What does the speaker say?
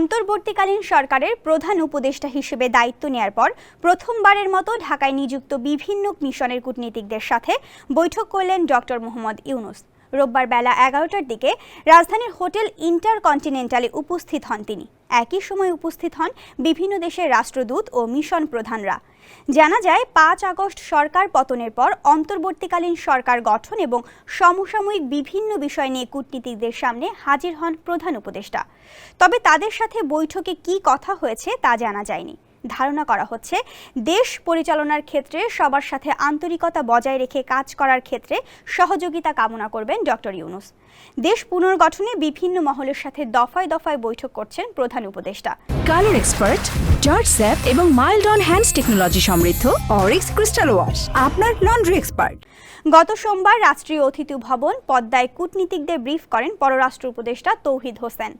অন্তর্বর্তীকালীন সরকারের প্রধান উপদেষ্টা হিসেবে দায়িত্ব নেয়ার পর প্রথমবারের মতো ঢাকায় নিযুক্ত বিভিন্ন মিশনের কূটনীতিকদের সাথে বৈঠক করলেন ডক্টর মোহাম্মদ ইউনুস। রোববার বেলা এগারোটার দিকে রাজধানীর হোটেল ইন্টারকন্টিনেন্টালে উপস্থিত হন তিনি। একই সময় উপস্থিত হন বিভিন্ন দেশের রাষ্ট্রদূত ও মিশন প্রধানরা। জানা যায়, পাঁচ আগস্ট সরকার পতনের পর অন্তর্বর্তীকালীন সরকার গঠন এবং সমসাময়িক বিভিন্ন বিষয় নিয়ে কূটনীতিকদের সামনে হাজির হন প্রধান উপদেষ্টা। তবে তাদের সাথে বৈঠকে কি কথা হয়েছে তা জানা যায়নি। ধারণা করা হচ্ছে দেশ পরিচালনার ক্ষেত্রে সবার সাথে আন্তরিকতা বজায় রেখে কাজ করার ক্ষেত্রে সহযোগিতা কামনা করবেন ডক্টর ইউনুস। দেশ পুনর্গঠনে বিভিন্ন মহলের সাথে দফায় দফায় বৈঠক করছেন প্রধান উপদেষ্টা। কালার এক্সপার্ট জর্জ স্যাপ এবং মাইল্ড অন হ্যান্ডস টেকনোলজি সমৃদ্ধ অরিক্স ক্রিস্টাল ওয়াশ আপনার লন্ড্রি এক্সপার্ট। গত সোমবার রাষ্ট্রীয় অতিথি ভবন পদ্মায় কূটনীতিকদের ব্রিফ করেন পররাষ্ট্র উপদেষ্টা তৌহিদ হোসেন।